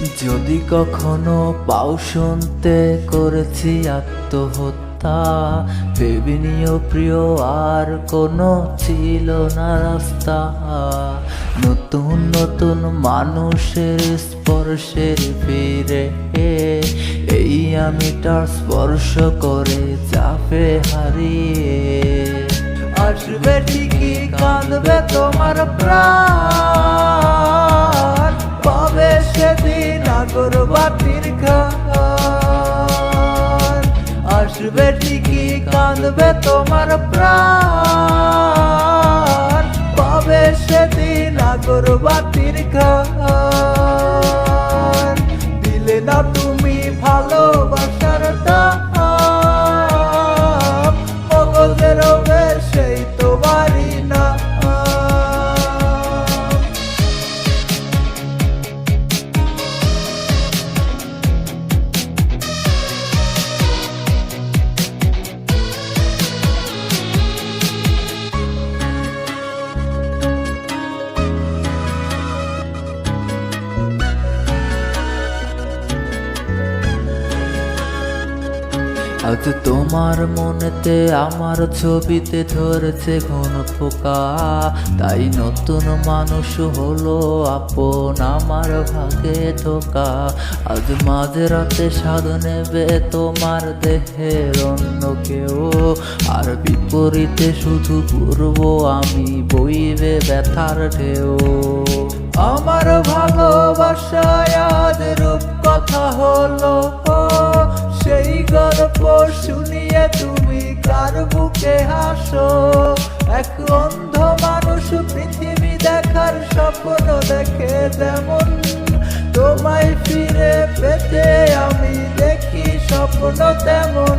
যদি কখনো পাও শুনতে করেছি আত্মহত্যা, ভেবে নিও প্রিয়, আর কোনো ছিল না রাস্তা। নতুন নতুন মানুষের স্পর্শের ফিরে এই আমিটার স্পর্শ করে চাপে হারিয়ে। আসবে ঠিকই, কাঁদবে তোমার প্রাণ। আসবে ঠিকই কাঁদবে তোমার প্রাণ। পাবে সেদিন আগর বাতির গা দিলে না তুমি আজ তোমার মনেতে আমার ছবিতে ধরেছে ঘন পোকা তাই নতুন মানুষ হলো আপন আমার ভাগে ধোকা। আজ মাঝে রাতে স্বাদ নেবে তোমার দেহের অন্য কেউ। আর বিপরীতে শুধু ঘুরবো আমি, বইবে ব্যথার ঢেউ। আমার ভালোবাসায় আজ রূপ কথা হলো হাসো এক অন্ধ মানুষ পৃথিবী দেখার স্বপ্ন দেখে যেমন। তোমায় ফিরে পেতে আমি দেখি স্বপ্ন তেমন।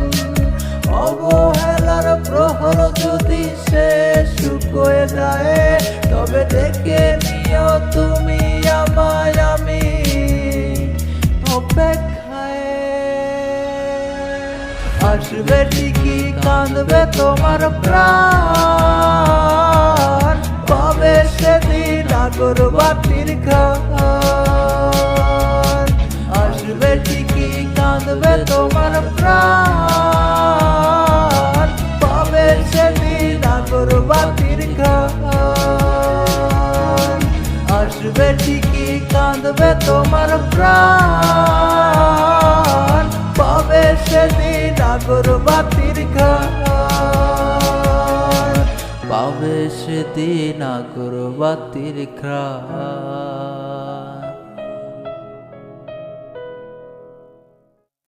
অবহেলার প্রহর যদি শেষ শুকোয় যায়, তবে দেখে নিও তুমি আমায় আমি। অপেক্ষায় আসবে ঠিকই কাঁদবে তোমার প্রাণ। পাবে সেদিন আগরবাতির খান আসবে ঠিকই কাঁদবে তোমার প্রাণ। পাবে সেদিন আগরবাতির খান আসবে ঠিকই কাঁদবে তোমার প্রাণ। সেদিন আগরবাতির খা পাবে সেদিন আগরবাতির খান